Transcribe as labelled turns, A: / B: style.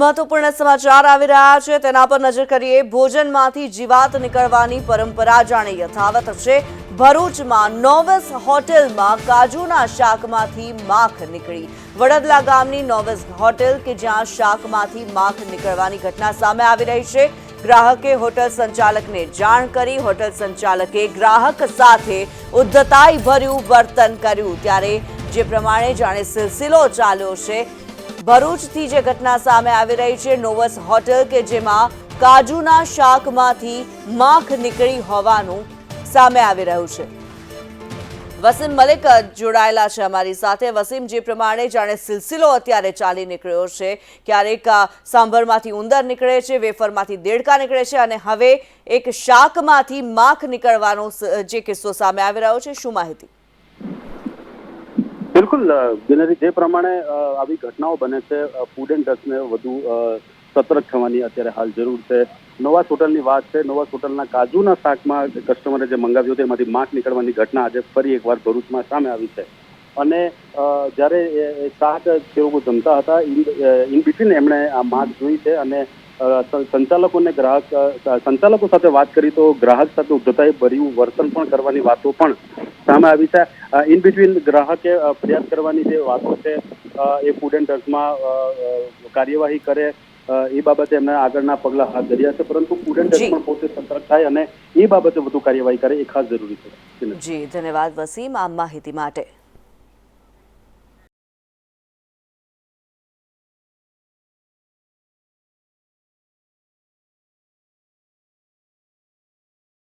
A: મહત્વપૂર્ણ સમાચાર આવી રહ્યા છે. તેના પર નજર કરીએ. ભોજનમાંથી જીવાત નીકળવાની પરંપરા જાણે યથાવત છે. ભરૂચમાં નોવેસ હોટેલમાં કાજુના શાકમાંથી માખ નીકળી. વડદલા ગામની નોવેસ હોટેલ કે જ્યાં શાકમાંથી માખ નીકળવાની ઘટના સામે આવી રહી છે. ગ્રાહકે હોટલ સંચાલકને જાણ કરી હોટલ સંચાલકે ગ્રાહક સાથે ઉદ્ધતાઈ ભર્યું વર્તન કર્યું. ત્યારે જે પ્રમાણે જાણે સિલસિલો ચાલ્યો છે ભરૂચથી જે ઘટના સામે આવી રહી છે, નોવસ હોટેલ કે જેમાં કાજુના શાકમાંથી માખ નીકળી હોવાનું સામે આવી રહ્યું છે. વસીમ મલિક જોડાયેલા છે અમારી સાથે. વસીમ, જે પ્રમાણે જાણે સિલસિલો અત્યારે ચાલી નીકળ્યો છે, ક્યારેક સાંભરમાંથી ઉંદર નીકળે છે, વેફરમાંથી દેડકા નીકળે છે અને હવે એક શાકમાંથી માખ નીકળવાનો જે કિસ્સો સામે આવી રહ્યો છે. શું માહિતી?
B: બિલકુલ અ, જે પ્રમાણે આવી ઘટનાઓ બને છે ફૂડ એન્ડ ડ્રગ્સને વધુ સતર્ક થવાની અત્યારે હાલ જરૂર છે. નોવાસ હોટલની વાત છે નોવાસ હોટલના કાજુના શાકમાં કસ્ટમરે જે મંગાવ્યું હતું એમાંથી માખ નીકળવાની ઘટના આજે ફરી એકવાર ભરૂચમાં સામે આવી છે. અને જ્યારે શાક તે લોકો જમતા હતા ઇન બિટવીન એમણે આ માખ જોઈ છે અને સંચાલકોને ગ્રાહક સંચાલકો સાથે વાત કરી તો ગ્રાહક સાથે ઉદ્ધતાએ ભર્યું વર્તન પણ કરવાની વાતો પણ સામે આવી છે. ઇન બિટવીન ગ્રાહકે ફરિયાદ કરવાની જે વાતો છે એ ફૂડ એન્ડ ડ્રગ્સમાં કાર્યવાહી કરે એ બાબતે એમને આગળના પગલા હાથ ધર્યા છે. પરંતુ ફૂડ એન્ડ. ડ્રગ્સ પણ પોતે સતર્ક થાય અને એ બાબતે વધુ કાર્યવાહી કરે એ ખાસ જરૂરી છે.
A: જી ધન્યવાદ વસીમ. આ માહિતી માટે.